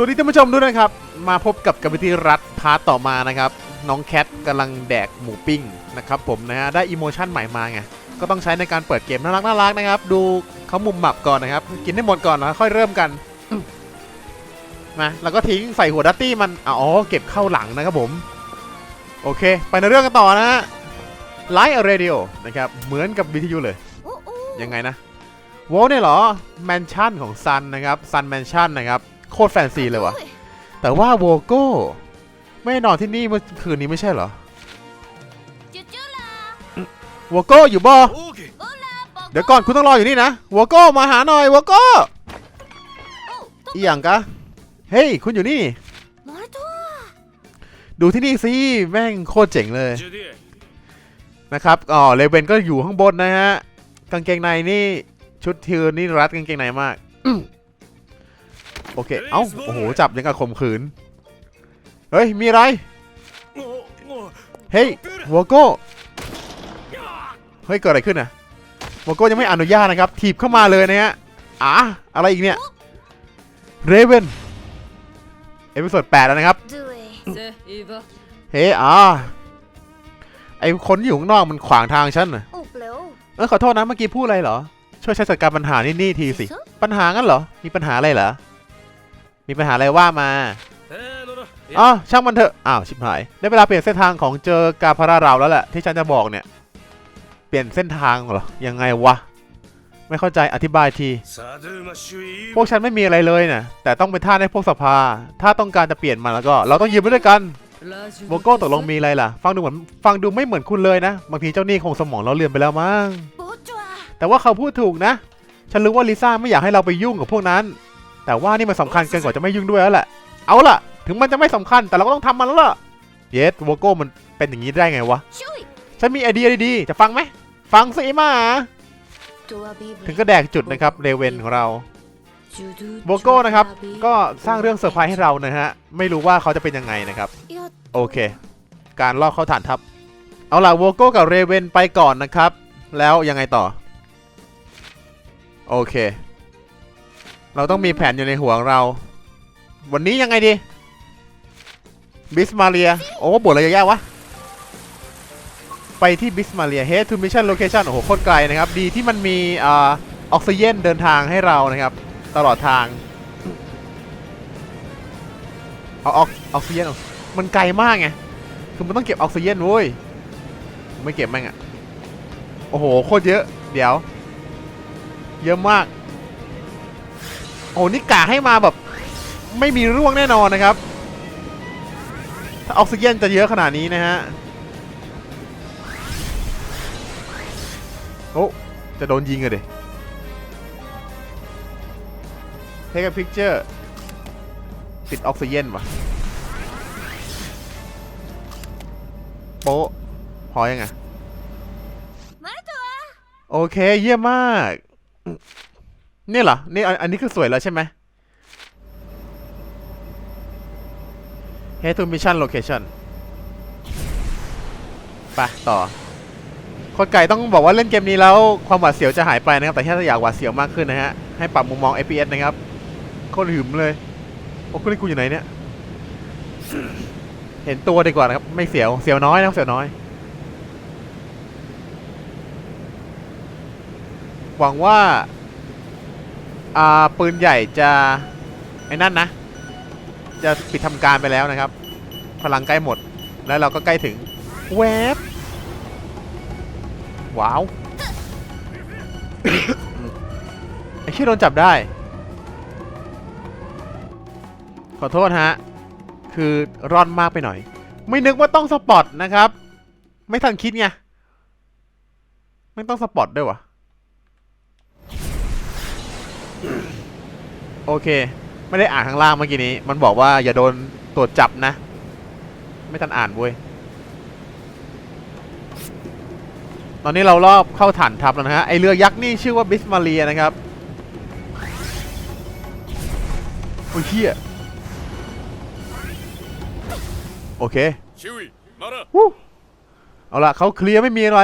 สวัสดีท่านผู้ชมด้วยนะครับ มาพบกับกัมพิธีรัฐพาร์ทต่อมานะครับ น้องแคทกำลังแดกหมูปิ้งนะครับผมนะฮะได้อิโมชันใหม่มาไงก็ต้องใช้ในการเปิดเกมน่ารักน่ารักนะครับ ดูเขามุมหมับก่อนนะครับ กินให้หมดก่อนแล้วค่อยเริ่มกันอืมมาแล้วก็ทิ้งใส่หัวดัตตี้มันอ๋อเก็บเข้าหลังนะครับผม โอเค ไปในเรื่องกันต่อนะฮะไลท์เรดิโอนะครับเหมือนกับวิทยุเลย ยังไงนะโวลเนี่ยเหรอแมนชั่นของซันนะครับซันแมนชั่นนะครับ โคตรแฟนซีเลยวะแต่ว่าโวโก้ไม่นอนที่นี่เมื่อคืนนี้ไม่ใช่เหรอวโก้อยู่บ่เดี๋ยวก่อนคุณต้องรออยู่นี่นะวโก้มาหาหน่อยวโก้อีหยังกะเฮ้ยคุณอยู่นี่ ดูที่นี่สิแม่งโคตรเจ๋งเลยนะครับอ๋อเลเวนก็อยู่ข้างบนนะฮะกางเกงในนี่ชุดเธอนี่รัดกางเกงในมาก โอเค เอ้า โอ้โห จับยังกับข่มขืน เฮ้ย มีอะไร เฮ้ยหัวโก้ เฮ้ย เกิดอะไรขึ้นน่ะหัวโก้ยังไม่อนุญาตนะครับ ถีบเข้ามาเลยนะฮะอะอะไรอีกเนี่ย เรเวนเอพิโซดแปดแล้วนะครับ เฮ้ยอ่าไอคนอยู่ข้างนอกมันขวางทางฉันน่ะเออขอโทษนะเมื่อกี้พูดอะไรเหรอ ช่วยใช้จัดการปัญหานี่นี่ทีสิ ปัญหางั้นเหรอ มีปัญหาอะไรเหรอ มีปัญหาอะไรว่ามาอ๋อช่างมันเถอะ อ้าว ชิบหาย ได้เวลาเปลี่ยนเส้นทางของเจอกาพาราเราแล้วแหละที่ฉันจะบอกเนี่ย เปลี่ยนเส้นทางเหรอ ยังไงวะ ไม่เข้าใจอธิบายที พวกฉันไม่มีอะไรเลยนะแต่ต้องไปท่าในพวกสภา ถ้าต้องการจะเปลี่ยนมาแล้วก็ เราต้องยืมไปด้วยกันโมโก้ตกลงมีอะไรล่ะ ฟังดูเหมือนฟังดูไม่เหมือนคุณเลยนะ บางทีเจ้านี่คงสมองเราเลือนไปแล้วมั้งแต่ว่าเขาพูดถูกนะ ฉันรู้ว่าลิซ่าไม่อยากให้เราไปยุ่งกับพวกนั้น แต่ว่านี่มันสำคัญเกินกว่าจะไม่ยุ่งด้วยแล้วแหละ เอาล่ะ ถึงมันจะไม่สำคัญแต่เราก็ต้องทำมันแล้วล่ะ เยสโวโก้มันเป็นอย่างนี้ได้ไงวะ ฉันมีไอเดียดีๆ จะฟังไหม ฟังสิไอ้หมาถึงก็แดกจุดนะครับเรเวนของเราโบโก้นะครับ ก็สร้างเรื่องเซอร์ไพรส์ให้เรานะฮะ ไม่รู้ว่าเขาจะเป็นยังไงนะครับ โอเค การลอกเข้าฐานทัพ เอาล่ะโวโก้กับเรเวนไปก่อนนะครับ แล้วยังไงต่อ โอเค เราต้องมีแผนอยู่ในหัวของเรา วันนี้ยังไงดี บิสมาเรีย โอ้บทอะไรยอะแยะวะ ไปที่บิสมาเรีย head to mission location โอ้โห โคตรไกลนะครับ ดีที่มันมีออกซิเจนเดินทางให้เรานะครับ ตลอดทาง เอาออกออกซิเจนมันไกลมากไง คือมันต้องเก็บออกซิเจนเว้ย ไม่เก็บแม่งอะโอ้โห โคตรเยอะ เดี๋ยว เยอะมาก อ้นี่กะให้มาแบบ ไม่มีร่วงแน่นอนนะครับถ้าออกซิเจนจะเยอะขนาดนี้นะฮะโอ้จะโดนยิงอะดิ Take a picture ปิดออกซิเจนวะโป๊ะพอยังไงโอเค เยี่ยมมาก นี่เหรอ นี่อันนี้คือสวยแล้วใช่ไหม Head to mission location ไปต่อคนไก่ต้องบอกว่าเล่นเกมนี้แล้วความหวาดเสียวจะหายไปนะครับ แต่ถ้าอยากหวาดเสียวมากขึ้นนะฮะ ให้ปรับมุมมอง FPS นะครับโคตรหึมเลย โอ้คุณนี่กูอยู่ไหนเนี่ย เห็นตัวดีกว่านะครับ ไม่เสียว เสียวน้อยนะเสียวน้อย หวังว่า อ่าปืนใหญ่จะไอ้นั่นนะ จะปิดทำการไปแล้วนะครับ พลังใกล้หมดแล้วเราก็ใกล้ถึงแวบว้าวไอ้ชี่โดนจับได้ ขอโทษฮะ คือร่อนมากไปหน่อย ไม่นึกว่าต้องสปอตนะครับ ไม่ทันคิดไง ไม่ต้องสปอตด้วยวะ โอเค ไม่ได้อ่านข้างล่างเมื่อกี้นี้ มันบอกว่าอย่าโดนตรวจจับนะ ไม่ทันอ่านเว้ย ตอนนี้เรารอบเข้าฐานทัพแล้วนะฮะ ไอเรือยักษ์นี่ชื่อว่าบิสมาเรียนะครับ โอ้ยเฮียโอเค้เอาละเขาเคลียร์ไม่มีอะไร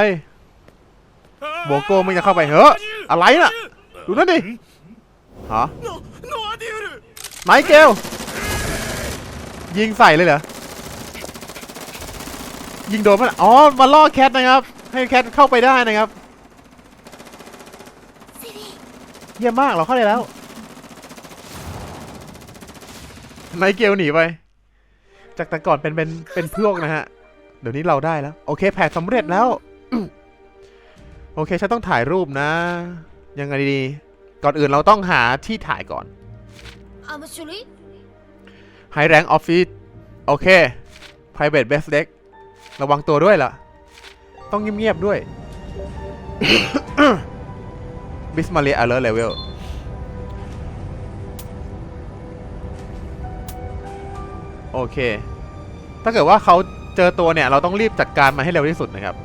โบโก้ไมึงจะเข้าไปเหอะอะไรน่ะ ดูนั่นดิฮะ ไมเกลยิงใส่เลยเหรอ ยิงโดนมันอ๋อ มาล่อแคทนะครับ ให้แคทเข้าไปได้นะครับ เยี่ยมมากเราเข้าได้แล้วไนเกลหนีไป จากแต่ก่อนเป็นเป็นเป็นพวกนะฮะ เดี๋ยวนี้เราได้แล้ว โอเค แผนสำเร็จแล้ว โอเค ฉันต้องถ่ายรูปนะ ยังไงดี ก่อนอื่นเราต้องหาที่ถ่ายก่อน I'm sorry ไฮแรงออฟฟิศโอเค private best deck ระวังตัวด้วยล่ะ ต้องเงียบๆด้วย บิสมาเลียอเลอร์เลเวลโอเค ถ้าเกิดว่าเขาเจอตัวเนี่ย เราต้องรีบจัดการมาให้เร็วที่สุดนะครับ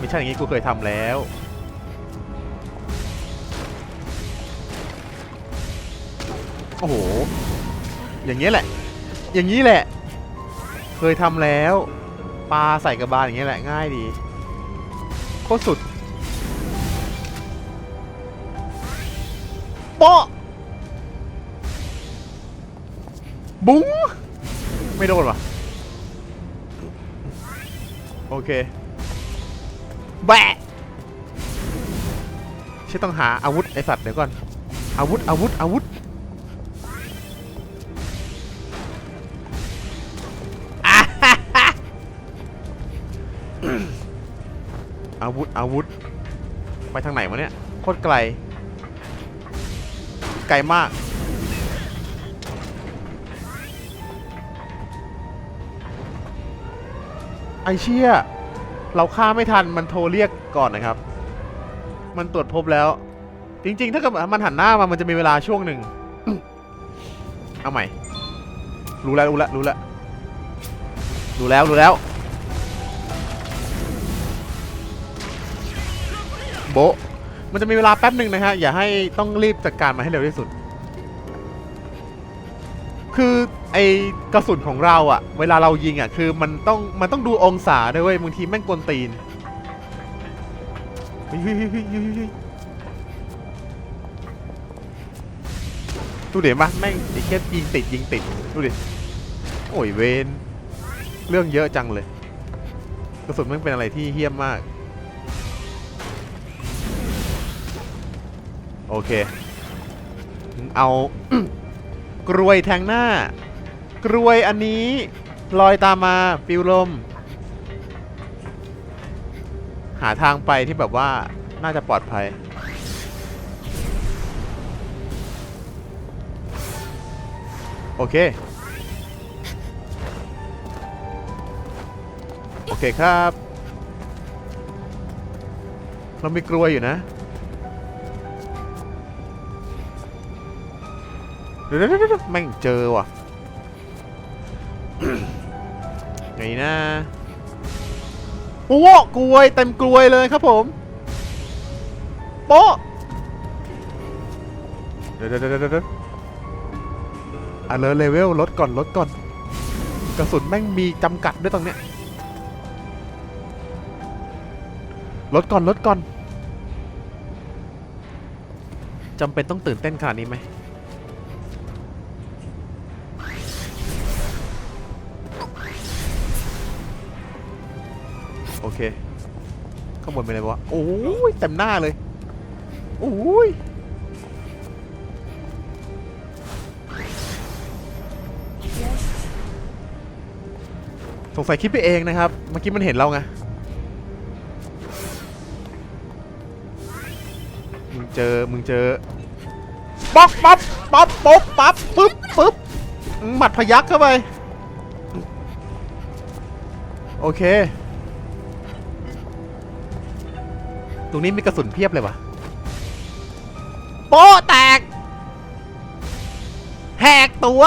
มิชชั่นอย่างนี้กูเคยทำแล้ว โอ้โห อย่างนี้ยแหละ อย่างนี้แหละ เคยทำแล้วปลาใส่กระบาลอย่างนี้ยแหละง่ายดีโคตรสุดโป๊ะบุ้งไม่โดนวะโอเคแบะฉันต้องหาอาวุธไอสัตว์เดี๋ยวก่อน อาวุธอาวุธอาวุธ อาวุธอาวุธ ไปทางไหนวะเนี่ย โคตรไกล ไกลมาก ไอเชี่ย เราฆ่าไม่ทันมันโทรเรียกก่อนนะครับ มันตรวจพบแล้ว จริง ๆ ถ้าเกิดมันหันหน้ามา มันจะมีเวลาช่วงหนึ่ง เอาใหม่ รู้แล้วรู้แล้วรู้แล้ว รู้แล้วรู้แล้ว โบะมันจะมีเวลาแป๊บหนึ่งนะฮะ อย่าให้ต้องรีบจัดการมาให้เร็วที่สุด คือไอกระสุนของเราอะเวลาเรายิงอะคือมันต้องมันต้องดูองศาด้วยเว้ยบางทีแม่งกวนตีนดูเดี๋ยวมาแม่งไอ้แค่ยิงติดยิงติดดูดิโอ้ยเวนเรื่องเยอะจังเลย กระสุนแม่งเป็นอะไรที่เฮี้ยมมาก โอเค เอา กรวยแทงหน้า กรวยอันนี้ลอยตามมาปิวลม หาทางไปที่แบบว่าน่าจะปลอดภัย โอเค โอเคครับ เรามีกรวยอยู่นะ เดี๋ยวแม่งเจอว่ะ ไงนะโอ้โกลวยเต็มกลวยเลยครับผมโป๊ะเดี๋ยวเดี๋ยวเดี๋ยวเดี๋ยวอะเลเลเวลลดก่อนลดก่อน กระสุนแม่งมีจำกัดด้วยตรงเนี้ยลดก่อนลดก่อนจำเป็นต้องตื่นเต้นขนาดนี้ไหม โอเค ข้างบนเป็นอะไรวะโอ้ยเต็มหน้าเลยโอ้ยสงสัยคิดไปเองนะครับ เมื่อกี้มันเห็นเราไงมึงเจอ มึงเจอป๊อกป๊อปป๊อปป๊บปั๊บปึ๊บปึ๊บหมัดพยักเข้าไป โอเค ตรงนี้มีกระสุนเพียบเลยว่ะโป๊ะแตก แหกตัว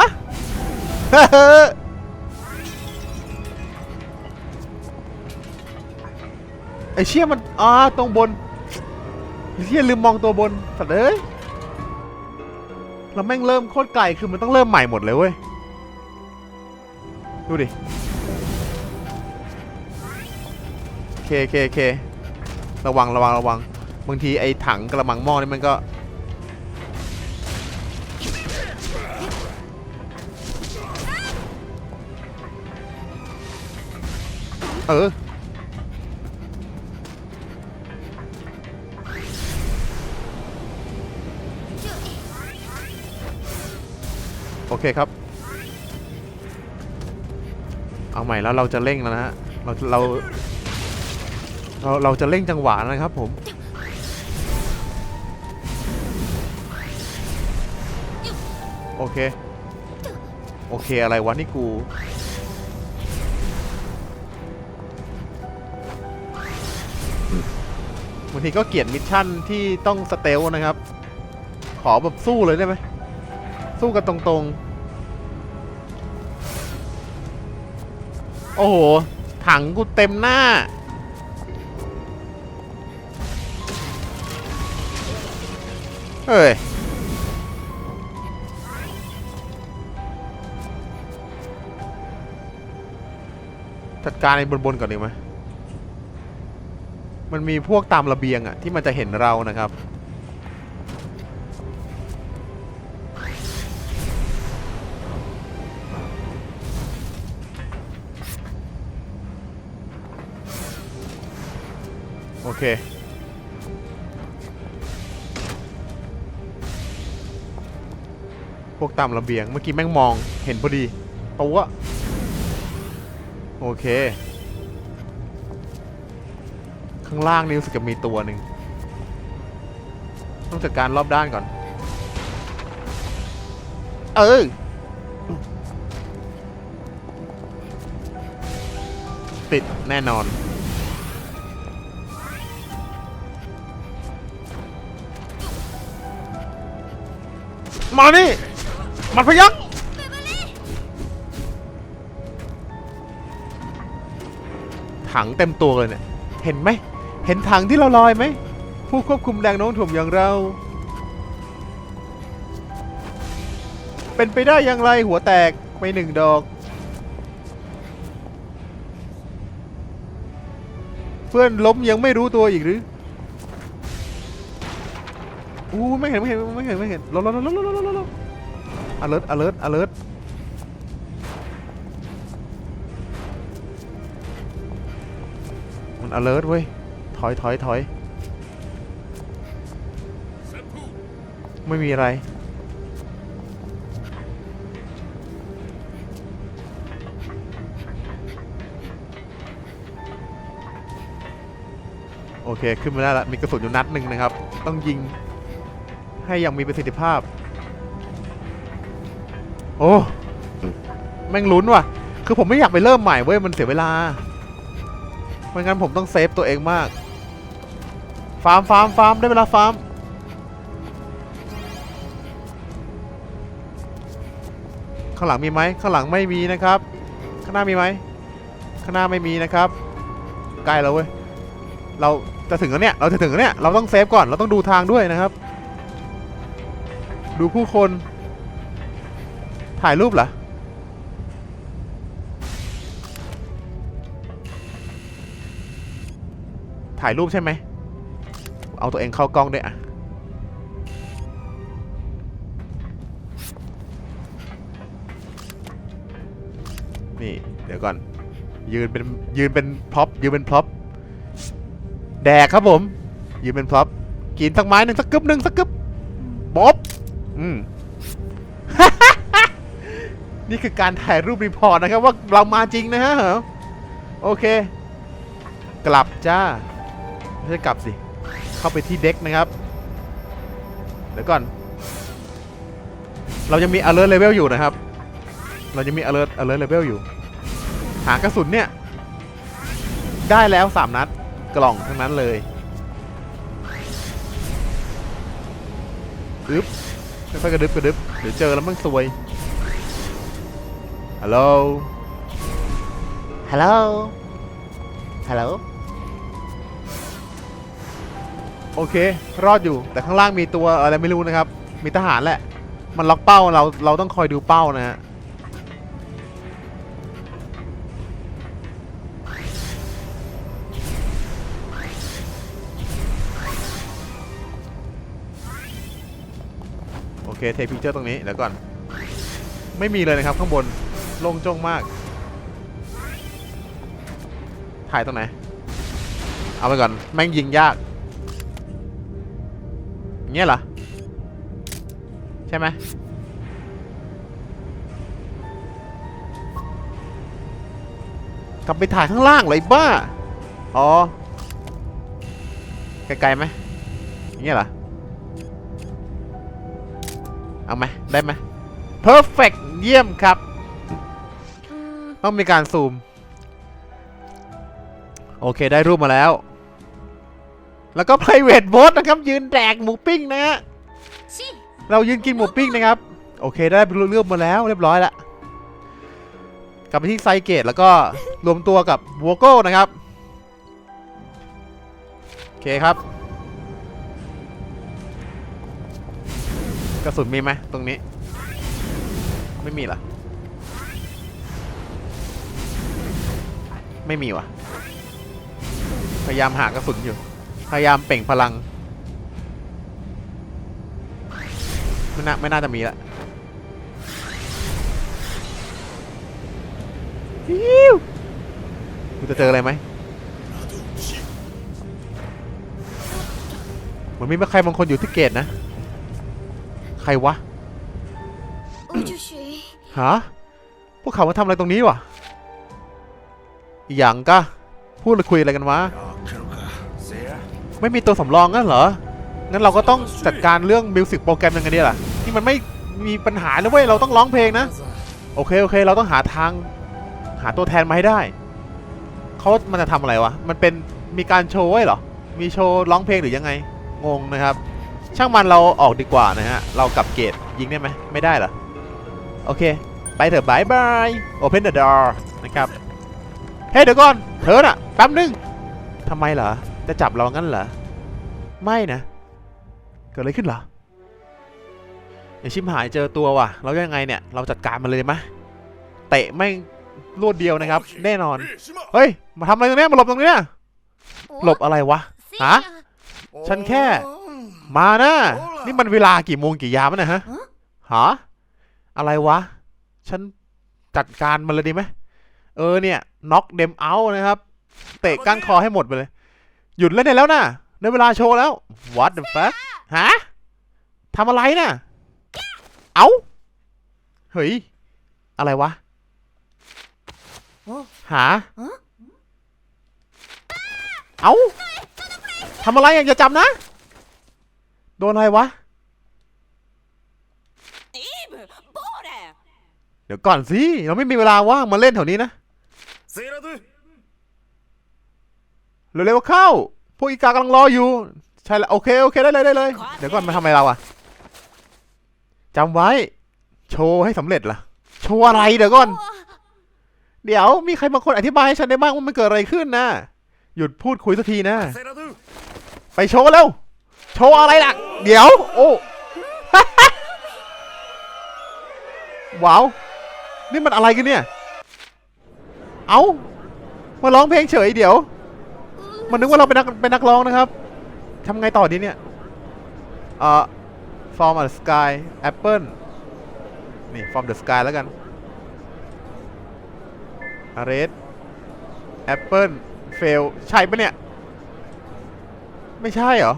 ไอเชี่ยมันอ่าตรงบนไอเชี่ยลืมมองตัวบนสัตว์เอ้ยเราแม่งเริ่มโคตรไกลคือมันต้องเริ่มใหม่หมดเลยเว้ย ดูดิ เคเคเค ระวังระวังระวังบางทีไอ้ถังกระมังหม้อนี่มันก็ เออโอเคครับ เอาใหม่แล้วเราจะเร่งแล้วนะฮะ เราเรา เราเราจะเร่งจังหวะนะครับผมโอเค โอเคอะไรวะนี่กูบางทีก็เกลียดมิชชั่นที่ต้องสเตลนะครับ ขอแบบสู้เลยได้ไหมสู้กันตรงๆ โอ้โห ถังกูเต็มหน้า ฮ้ย จัดการไอ้บนๆก่อนดีไหมมันมีพวกตามระเบียงอะที่มันจะเห็นเรานะครับโอเค วกตามระเบียง เมื่อกี้แม่งมองเห็นพอดีตัวโอเค ข้างล่างนี่รู้สึกจะมีตัวหนึ่งต้องจัดการรอบด้านก่อน เออติดแน่นอนมานี่ มันพยักถังเต็มตัวเลยเนี่ย เห็นไหม เห็นถังที่เราลอยไหม ผู้ควบคุมแรงโน้มถ่วงอย่างเรา เป็นไปได้อย่างไรหัวแตกไปหนึ่งดอก เพื่อนล้มยังไม่รู้ตัวอีกหรืออู้ไม่เห็นไม่เห็นไม่เห็นไม่เห็นลดลดลดลดลดลด alert alert alert มัน alert เว้ย ถอยถอยถอย ไม่มีอะไร โอเค ขึ้นมาได้ละ มีกระสุนอยู่นัดหนึ่งนะครับ ต้องยิงให้อย่างมีประสิทธิภาพ โอ้ แม่งลุ้นว่ะ คือผมไม่อยากไปเริ่มใหม่เว้ย มันเสียเวลา ไม่งั้นผมต้องเซฟตัวเองมาก ฟาร์มฟาร์มฟาร์มได้เวลาฟาร์ม ข้างหลังมีไหม ข้างหลังไม่มีนะครับ ข้างหน้ามีไหม ข้างหน้าไม่มีนะครับ ใกล้แล้วเว้ย เราจะถึงแล้วเนี่ย เราจะถึงแล้วเนี่ย เราต้องเซฟก่อน เราต้องดูทางด้วยนะครับ ดูผู้คน ถ่ายรูปเหรอ ถ่ายรูปใช่ไหม เอาตัวเองเข้ากล้องด้วยอะนี่ เดี๋ยวก่อน ยืนเป็นยืนเป็นพร็อพยืนเป็นพร็อพแดกครับผม ยืนเป็นพร็อพกินสักไม้หนึ่งสักกึบหนึ่งสักกึบบ๊อบอืม นี่คือการถ่ายรูปรีพอร์ตนะครับว่าเรามาจริงนะฮะโอเค กลับจ้าไม่ใช่กลับสิ เข้าไปที่เด็กนะครับ เดี๋ยวก่อน เรายังมี alert level อยู่นะครับ เรายังมี alert alert level อยู่ หากระสุนเนี่ย ได้แล้ว 3 นัด กล่องทั้งนั้นเลยอึ๊บค่อยกระดึบกระดึบเดี๋ยวเจอแล้วมันซวย ฮัลโหล ฮัลโหล ฮัลโหล โอเค รอดอยู่ แต่ข้างล่างมีตัวอะไรไม่รู้นะครับ มีทหารแหละ มันล็อกเป้า เรา เราต้องคอยดูเป้านะฮะ โอเค เทพิกเจอร์ตรงนี้ เดี๋ยวก่อน ไม่มีเลยนะครับข้างบนโล่งโจ้งมาก ถ่ายตรงไหน เอาไปก่อน แม่งยิงยาก เงี้ยเหรอ ใช่ไหมกลับไปถ่ายข้างล่างเลยบ้า อ๋อ ไกลๆไหมอย่างเงี้ยเหรอ เอาไหมได้ไหม perfect เยี่ยมครับ ต้องมีการซูม โอเคได้รูปมาแล้ว แล้วก็ private boat นะครับ ยืนแดกหมูปิ้งนะฮะเรายืนกินหมูปิ้งนะครับ โอเคได้เรื่องมาแล้วเรียบร้อยแล้วกลับไปที่ไซเกตแล้วก็รวมตัวกับวัวโก้นะครับ โอเคครับ กระสุนมีไหมตรงนี้ ไม่มีเหรอ ไม่มีวะพยายามหากระสุนอยู่ พยายามเป่งพลัง ไม่น่าไม่น่าจะมีละฮิวกูจะเจออะไรไหมเหมือนมีใครบางคนอยู่ที่เกตนะ ใครวะ ฮะ พวกเขามาทำอะไรตรงนี้วะ อย่างก็พูดคุยอะไรกันวะ ไม่มีตัวสำรองงั้นเหรอ งั้นเราก็ต้องจัดการเรื่องมิวสิกโปรแกรมยังไงดีล่ะที่มันไม่มีปัญหาเลยเว้ยเราต้องร้องเพลงนะ โอเคโอเค เราต้องหาทาง หาตัวแทนมาให้ได้เขามันจะทำอะไรวะ มันเป็นมีการโชว์เหรอ มีโชว์ร้องเพลงหรือยังไง งงนะครับ ช่างมันเราออกดีกว่านะฮะ เรากลับเกตยิงได้ไหมไม่ได้เหรอ โอเค ไปเถอะบายบาย open the door นะครับ เฮ้ยเดี๋ยวก่อนเธอน่ะแป๊บนึงทำไมเหรอ จะจับเรางั้นเหรอ ไม่นะ เกิดอะไรขึ้นเหรอไอชิมหายเจอตัวว่ะแล้วยังไงเนี่ย เราจัดการมันเลยไหมเตะไม่งรวดเดียวนะครับ แน่นอนえ島เฮ้ย มาทำอะไรตรงเนี้ยมาหลบตรงเนี้ยหลบอะไรวะ ฮะ ฉันแค่ มานะ นี่มันเวลากี่โมงกี่ยามแล้วเนะฮะ ฮะ อะไรวะ ฉันจัดการมันเลยดีไหม เออเนี่ยน็อกเดมเอานะครับ เตะก้านคอให้หมดไปเลย หยุดเล่นได้แล้วนะได้เวลาโชว์แล้ว what the fuck ฮะทำอะไรนะ่ะ เอา้า เฮ้ย อะไรวะ หา เอา้าทำอะไรอย่างจะจำนะ โดนอะไรวะ เดี๋ยวก่อนสิ เราไม่มีเวลาว่างมาเล่นแถวนี้นะ เร็วๆเข้า พวกอีกากำลังรออยู่ ใช่แล้วโอเคโอเคได้เลยได้เลย เดี๋ยวก่อนมาทำอะไรเราอะจำไว้ โชว์ให้สำเร็จล่ะ โชว์อะไรเดี๋ยวก่อน เดี๋ยวมีใครบางคนอธิบายให้ฉันได้บ้างว่ามันเกิดอะไรขึ้นนะหยุดพูดคุยสักทีนะ ไปโชว์เร็วโชว์อะไรล่ะ เดี๋ยว โอ้ว้าว นี่มันอะไรกันเนี่ย เอ้า มาร้องเพลงเฉยเดี๋ยว มันนึกว่าเราเป็นนักเป็นนักร้องนะครับทำไงต่อดีเนี่ยเอ่อ from the sky apple นี่ from the sky แล้วกันเรดแอปเปิลเฟลใช่ปะเนี่ย ไม่ใช่เหรอ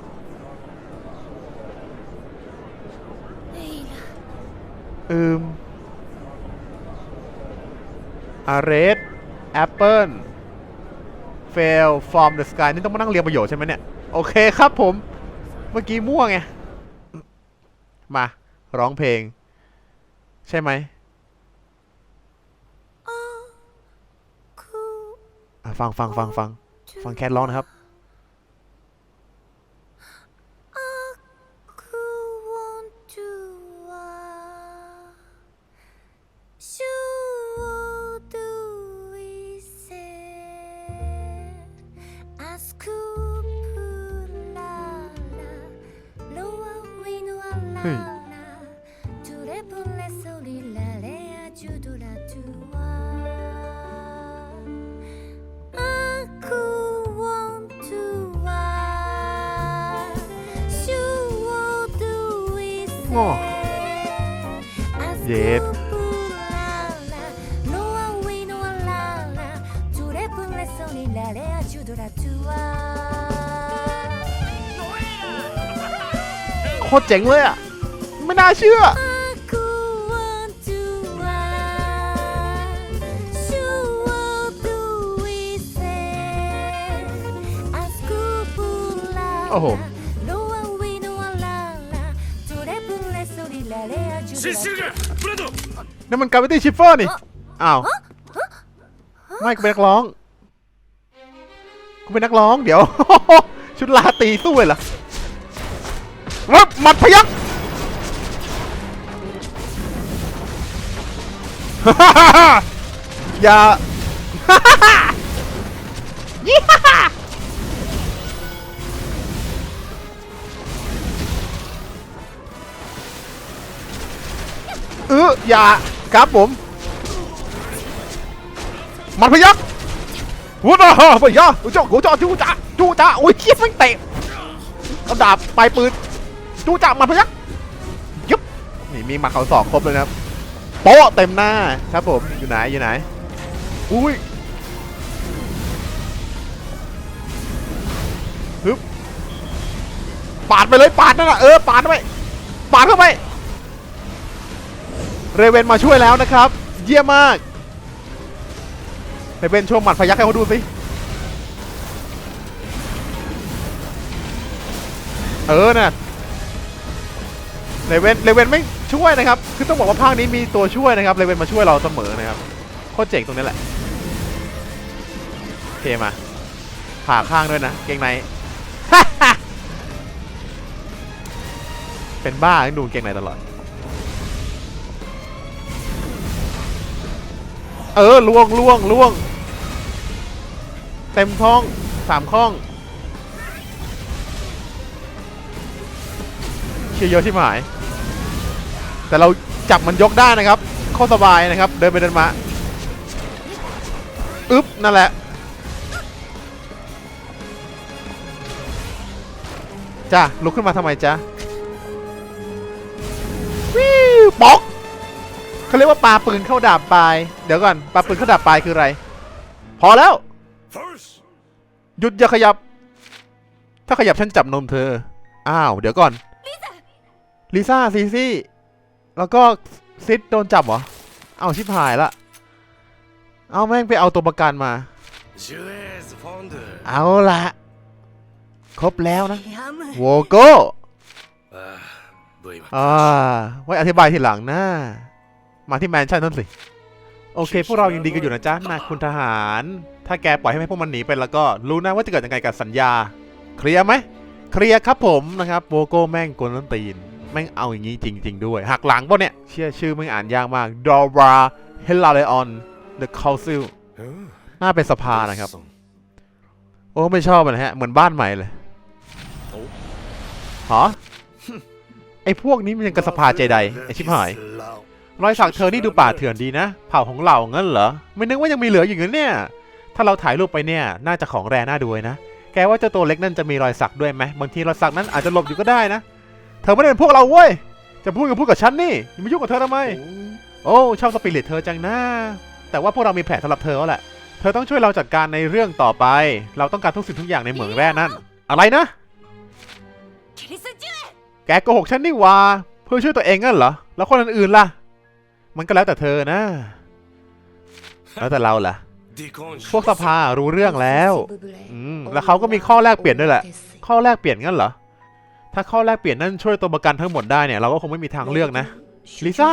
อืมอาเรด apple fail from the sky นี่ต้องมานั่งเรียงประโยชน์ใช่ไหมเนี่ย โอเคครับผม เมื่อกี้มั่วไง มาร้องเพลง ใช่ไหมอะฟังฟังฟังฟังฟังแคทร้องนะครับ งอ เย็ด โคตรเจ๋งเลยอะ ไม่น่าเชื่อ โอ้โห นั่นมันกาวิตี้ชิฟเฟอร์นี่ อ้าว ไม่กูเป็นนักร้อง กูเป็นนักร้องเดี๋ยว ชุดลาตรีสู้เลยเหรอวับหมัดพยักอย่ายี่ห้าเอออย่า ครับผมมัดพยักวุ้นอะพยักจ้าโหจ้าจูจ้าจูจ้าโอ้ยเคียบม่งเตะเอาดาบปลายปืนจูจ้ามัดพยักยุบนี่มีมัดเขาสองครบเลยนะโป๊ะเต็มหน้าครับผมอยู่ไหนอยู่ไหนอุ้ยฮึบปาดไปเลยปาดนั่นแหะเออปาดเข้าไปปาดเข้าไป เรเวนมาช่วยแล้วนะครับ เยี่ยมมากเรเวนโชว์หมัดพยักให้เขาดูสิเออน่ะเลเวนเลเวนไม่ช่วยนะครับ คือต้องบอกว่าภาคนี้มีตัวช่วยนะครับเลเวนมาช่วยเราเสมอนะครับ โคตรเจ๋งตรงนี้แหละโอเคมา ผ่าข้างด้วยนะ เกงใน เป็นบ้าต้องดูเกงในตลอด เออล่วงล่วงล่วง เต็มท้องสามข้องเชียร์เยอะที่หมาย แต่เราจับมันยกได้นะครับโคตรสบายนะครับ เดินไปเดินมาอึ๊บนั่นแหละจ้าลุกขึ้นมาทำไมจ้าวิวป๊อก เขาเรียกว่าปลาปืนเข้าดาบปลาย เดี๋ยวก่อนปลาปืนเข้าดาบปลายคืออะไร พอแล้ว หยุดอย่าขยับ ถ้าขยับฉันจับนมเธอ อ้าว เดี๋ยวก่อน ลิซ่าซีซี่ แล้วก็ซิดโดนจับเหรอ เอาชิบหายละ เอาแม่งไปเอาตัวประกันมา เอาละครบแล้วนะโวโก้อ่าไว้อธิบายทีหลังนะ มาที่แมนชั่นนั่นสิ โอเค พวกเรายังดีกันอยู่นะจ๊ะนาคุณทหาร ถ้าแกปล่อยให้พวกมันหนีไปแล้วก็รู้นะว่าจะเกิดยังไงกับสัญญา เคลียร์ไหม เคลียร์ครับผมนะครับโบโก้แม่งกลนตีน แม่งเอาอย่างนี้จริง ๆ ด้วย หักหลังป่ะเนี่ย เชื่อชื่อไม่อ่านยากมากดอราเฮลลาเลออนเดอะคาซิลน่าเป็นสภานะครับ โอ้ไม่ชอบมันฮะ เหมือนบ้านใหม่เลยหะไอพวกนี้มันยังกับสภาใจใดไอชิบหาย รอยสักเธอนี่ดูป่าเถื่อนดีนะ เผ่าของเหล่างั้นเหรอ ไม่นึกว่ายังมีเหลืออยู่งั้นเนี่ย ถ้าเราถ่ายรูปไปเนี่ย น่าจะของแร่น่าดูนะ แกว่าเจ้าตัวเล็กนั่นจะมีรอยสักด้วยไหมบางทีรอยสักนั้นอาจจะหลบอยู่ก็ได้นะ เธอไม่ได้เป็นพวกเราเว้ย จะพูดกับพูดกับฉันนี่อย่ามายุ่งกับเธอทำไม โอ้ชอบสปิริตเธอจังนะแต่ว่าพวกเรามีแผนสำหรับเธอแล้วแหละ เธอต้องช่วยเราจัดการในเรื่องต่อไป เราต้องการทุกสิ่งทุกอย่างในเหมืองแร่นั่น อะไรนะ แกโกหกฉันนี่วาเพื่อช่วยตัวเองงั้นเหรอ แล้วคนอื่นๆล่ะ มันก็แล้วแต่เธอนะ แล้วแต่เราล่ะ พวกสภารู้เรื่องแล้วอืมแล้วเขาก็มีข้อแลกเปลี่ยนด้วยแหละ ข้อแลกเปลี่ยนงั้นเหรอ ถ้าข้อแลกเปลี่ยนนั่นช่วยตัวประกันทั้งหมดได้เนี่ยเราก็คงไม่มีทางเลือกนะลิซ่า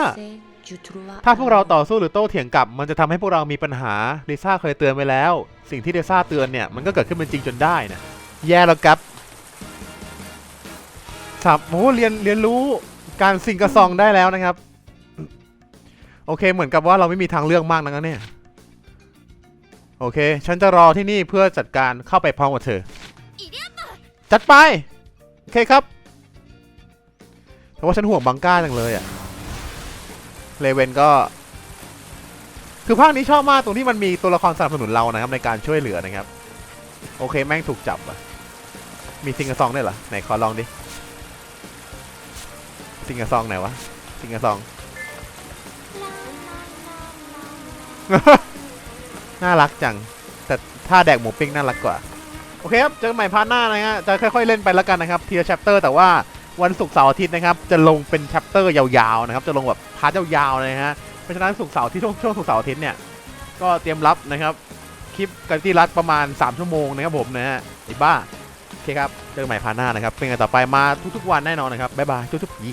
ถ้าพวกเราต่อสู้หรือโต้เถียงกลับ มันจะทำให้พวกเรามีปัญหาลิซ่าเคยเตือนไปแล้ว สิ่งที่ลิซ่าเตือนเนี่ยมันก็เกิดขึ้นเป็นจริงจนได้นะแย่แล้วครับครับโอ้เรียนเรียนรู้การสิ่งกระซองได้แล้วนะครับ อเคเหมือนกับว่าเราไม่มีทางเลือกมากนักนะเนี่ย โอเค ฉันจะรอที่นี่เพื่อจัดการเข้าไปพร้อมกับเธอ จัดไป โอเคครับแต่ว่าฉันห่วงบังก้าจังเลยอะเลเวนก็ คือภาคนี้ชอบมากตรงที่มันมีตัวละครสนับสนุนเรานะครับในการช่วยเหลือนะครับ โอเคแม่งถูกจับอะมีซิงกระซองด้วยเหรอไหนขอลองดิซิงกระซองไหนวะซิงกระซอง น่ารักจัง แต่ถ้าแดกหมูปิ้งน่ารักกว่า โอเคครับ เจอกันใหม่พาร์ทหน้านะฮะ จะค่อยๆเล่นไปแล้วกันนะครับ ทีละแชปเตอร์แต่ว่าวันศุกร์เสาร์อาทิตย์นะครับ จะลงเป็นแชปเตอร์ยาวๆนะครับ จะลงแบบพาร์ทยาวๆเลยนะฮะ เพราะฉะนั้นศุกร์เสาร์ที่ช่วงช่วงศุกร์เสาร์อาทิตย์เนี่ย ก็เตรียมรับนะครับคลิปกันที่รัดประมาณ 3 ชั่วโมงนะครับผมนะฮะไอ้บ้า โอเคครับ เจอกันใหม่พาร์ทหน้านะครับ เป็นไงต่อไปมาทุกๆวันแน่นอนนะครับ บ๊ายบายทุกๆที